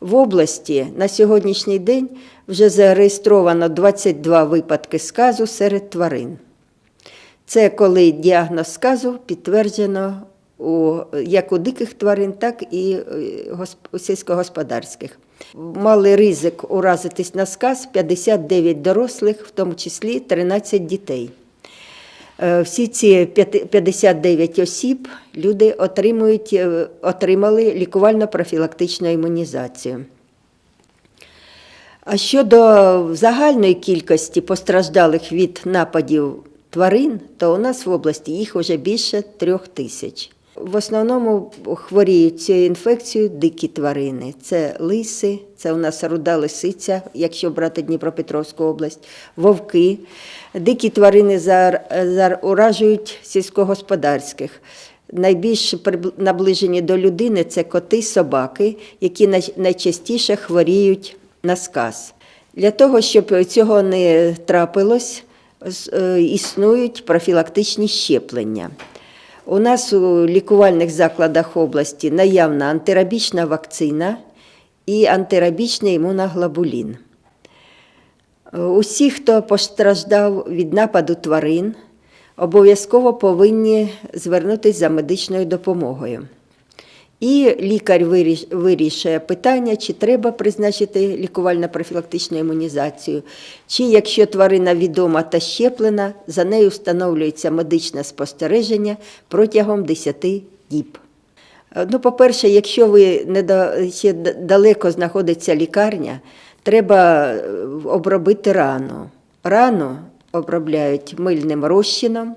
В області на сьогоднішній день вже зареєстровано 22 випадки сказу серед тварин. Це коли діагноз сказу підтверджено у, як у диких тварин, так і е, у сільськогосподарських. Мали ризик уразитись на сказ 59 дорослих, в тому числі 13 дітей. Е, Всі ці 59 осіб люди отримують, е, отримали лікувально-профілактичну імунізацію. А щодо загальної кількості постраждалих від нападів тварин, то у нас в області їх вже більше трьох тисяч. В основному хворіють цією інфекцією дикі тварини. Це лиси, це у нас руда лисиця, якщо брати Дніпропетровську область, вовки. Дикі тварини уражують сільськогосподарських. Найбільш наближені до людини це коти, собаки, які найчастіше хворіють на сказ. Для того, щоб цього не трапилось, е, існують профілактичні щеплення. У нас у лікувальних закладах області наявна антирабічна вакцина і антирабічний імуноглобулін. Усі, хто постраждав від нападу тварин, обов'язково повинні звернутися за медичною допомогою. І лікар вирішує питання, чи треба призначити лікувально-профілактичну імунізацію, чи якщо тварина відома та щеплена, за нею встановлюється медичне спостереження протягом 10 діб. Е, Ну, по-перше, якщо ви не да- ще далеко знаходиться лікарня, треба е, обробити рану. Рану обробляють мильним розчином,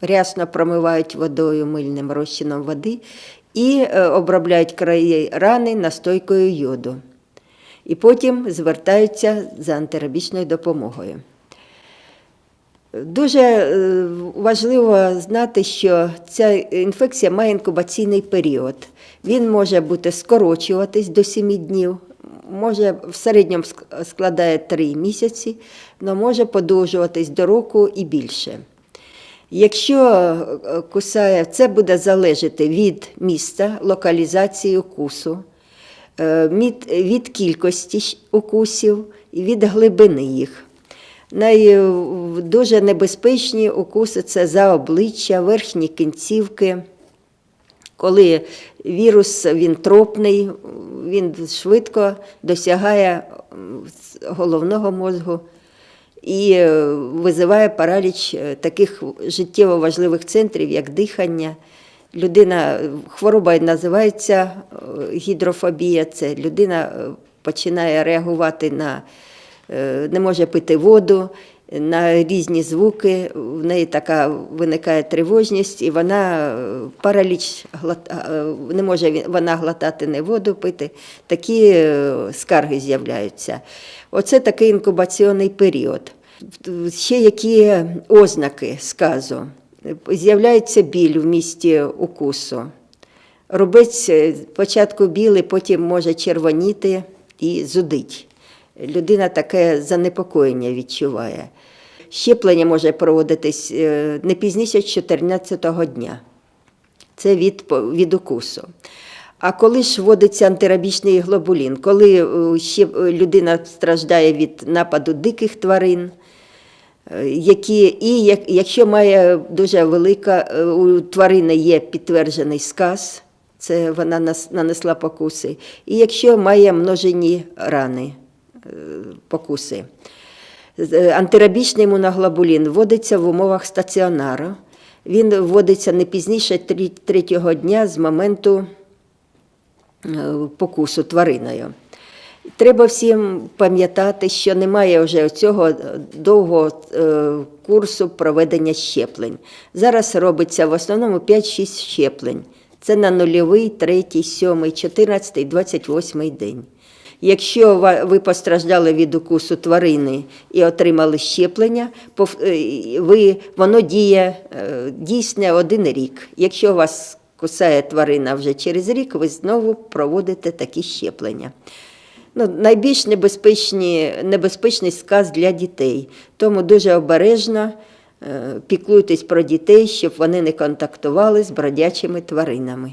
рясно промивають водою мильним розчином води і е, обробляють краї рани настойкою йоду. І потім звертаються за антирабічною допомогою. Дуже е, важливо знати, що ця інфекція має інкубаційний період. Він може бути скорочуватись до 7 днів, може в середньому складає 3 місяці, але може подовжуватись до року і більше. Якщо е, кусає, це буде залежати від міста, локалізації укусу, е, від, від кількості укусів і від глибини їх. Най, дуже небезпечні укуси це за обличчя, верхні кінцівки. Коли вірус він тропний, він швидко досягає головного мозку і е, визиває параліч е, таких життєво важливих центрів, як дихання. Людина, хвороба називається е, гідрофобія, це людина е, починає реагувати на, е, не може пити воду, на різні звуки, в неї така виникає тривожність, і вона е, параліч е, не може вона глотати не воду пити. Такі е, скарги з'являються. Оце такий інкубаційний період. Ще які ознаки сказу? З'являється біль в місті укусу. Рубець е, спочатку білий, потім може червоніти і зудить. Людина таке занепокоєння відчуває. Щеплення може проводитись е, не пізніше 14-го дня. Це від, від укусу. А коли ж вводиться антирабічний глобулін, коли е, ще людина страждає від нападу диких тварин, які, і як, якщо має дуже велика, е, у тварини є підтверджений сказ, це вона нас- нанесла покуси, і якщо має множені рани, е, покуси. Е, Антирабічний імуноглобулін вводиться в умовах стаціонару. Він вводиться не пізніше третього дня з моменту покусу твариною. Треба всім пам'ятати, що немає вже цього довгого е, курсу проведення щеплень. Зараз робиться в основному 5-6 щеплень. Це на нульовий, третій, сьомий, 14, 28 день. Якщо ви постраждали від укусу тварини і отримали щеплення, е, ви, воно діє е, дійсне один рік. Якщо вас кусає тварина вже через рік, ви знову проводите такі щеплення. Ну, найбільш небезпечні, небезпечний сказ для дітей. Тому дуже обережно е, піклуйтесь про дітей, щоб вони не контактували з бродячими тваринами.